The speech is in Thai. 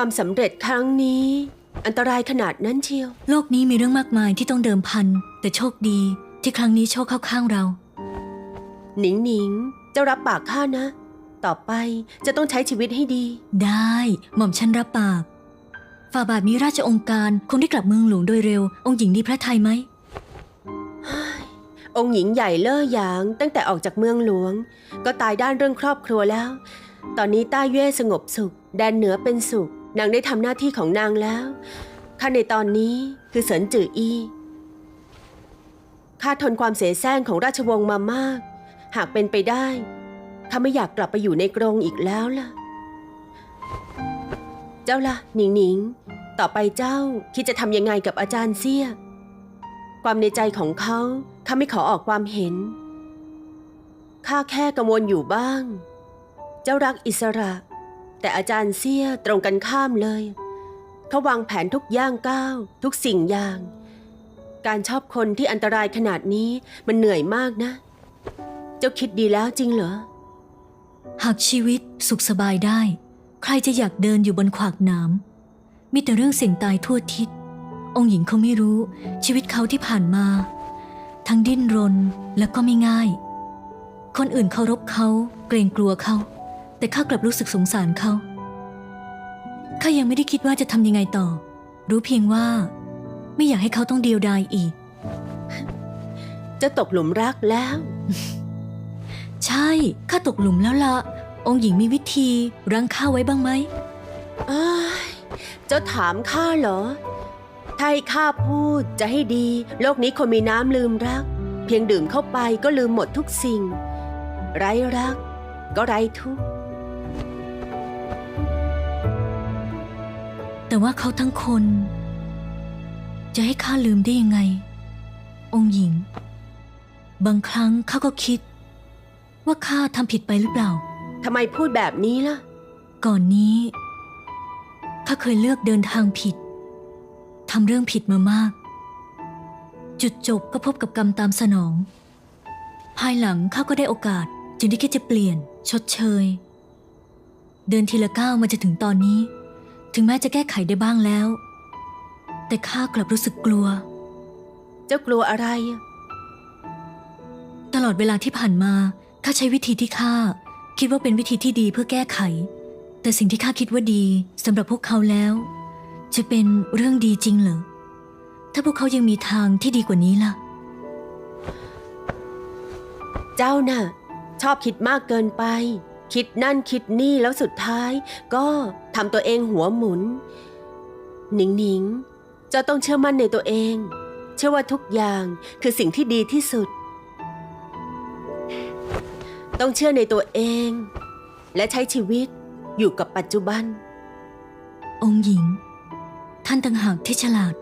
ความสำเร็จครั้งนี้ อันตรายขนาดนั้นเชียว โลกนี้มีเรื่องมากมายที่ต้องเดิมพัน แต่โชคดีที่ครั้งนี้โชคเข้าข้างเรา หนิงหนิงเจ้ารับปากข้านะ ต่อไปจะต้องใช้ชีวิตให้ดี ได้ หม่อมฉันรับปาก ฝ่าบาทมีราชองค์การคงได้กลับเมืองหลวงโดยเร็ว องค์หญิงดีพระทัยไหม องค์หญิงใหญ่เล่อหยาง ตั้งแต่ออกจากเมืองหลวง ก็ตายด้านเรื่องครอบครัวแล้ว ตอนนี้ต้าเย่สงบสุข แดนเหนือเป็นสุข นางได้ทำหน้าที่ของนางแล้ว ข้าในตอนนี้คือเสินจืออีข้าทนความเสแสร้งของราชวงศ์มามาก หากเป็นไปได้ ข้าไม่อยากกลับไปอยู่ในกรงอีกแล้วล่ะ เจ้าล่ะหนิงหนิง ต่อไปเจ้าคิดจะทำยังไงกับอาจารย์เสีย ความในใจของเขาข้าไม่ขอออกความเห็น ข้าแค่กังวลอยู่บ้าง เจ้ารักอิสระ แต่อาจารย์เสียตรงกันข้ามเลย เขาวางแผนทุกย่างก้าว ทุกสิ่งอย่าง การชอบคนที่อันตรายขนาดนี้มันเหนื่อยมากนะ เจ้าคิดดีแล้วจริงเหรอ หากชีวิตสุขสบายได้ ใครจะอยากเดินอยู่บนขวากน้ำมีแต่เรื่องเสี่ยงตายทั่วทิศ องค์หญิงเขาไม่รู้ชีวิตเขาที่ผ่านมา ทั้งดิ้นรนและก็ไม่ง่าย คนอื่นเคารพเขาเกรงกลัวเขา แต่ข้ากลับรู้สึกสงสารเขา ข้ายังไม่ได้คิดว่าจะทำยังไงต่อ รู้เพียงว่า ไม่อยากให้เขาต้องเดียวดายอีกเจ้าตกหลุมรักแล้ว ใช่ ข้าตกหลุมแล้วละองค์หญิงมีวิธีรั้งข้าไว้บ้างไหมอ้ายเจ้าถามข้าเหรอ ถ้าให้ข้าพูดจะให้ดี โลกนี้คนมีน้ำลืมรัก เพียงดื่มเข้าไปก็ลืมหมดทุกสิ่ง ไร้รัก ก็ไร้ทุกข์ แต่ว่าเขาทั้งคน จะให้ข้าลืมได้ยังไง องค์หญิง บางครั้งข้าก็คิด ว่าข้าทำผิดไปหรือเปล่า ทำไมพูดแบบนี้ล่ะ ก่อนนี้ข้าเคยเลือกเดินทางผิดทำเรื่องผิดมามาก จุดจบก็พบกับกรรมตามสนอง ภายหลังข้าก็ได้โอกาส จึงได้คิดจะเปลี่ยน ชดเชย เดินทีละก้าวมาจะถึงตอนนี้ ถึงแม้จะแก้ไขได้บ้างแล้ว แต่ข้ากลับรู้สึกกลัว เจ้ากลัวอะไร ตลอดเวลาที่ผ่านมาข้าใช้วิธีที่ข้าคิดว่าเป็นวิธีที่ดีเพื่อแก้ไข แต่สิ่งที่ข้าคิดว่าดีสำหรับพวกเขาแล้ว จะเป็นเรื่องดีจริงเหรอถ้าพวกเขายังมีทางที่ดีกว่านี้ล่ะ เจ้าน่ะ ชอบคิดมากเกินไป คิดนั่นคิดนี่แล้วสุดท้ายก็ทำตัวเองหัวหมุน หนิงหนิงจ้าต้องเชื่อมั่นในตัวเอง เชื่อว่าทุกอย่างคือสิ่งที่ดีที่สุด ต้องเชื่อในตัวเอง และใช้ชีวิตอยู่กับปัจจุบัน องค์หญิง ท่านต่างหากที่ฉลาด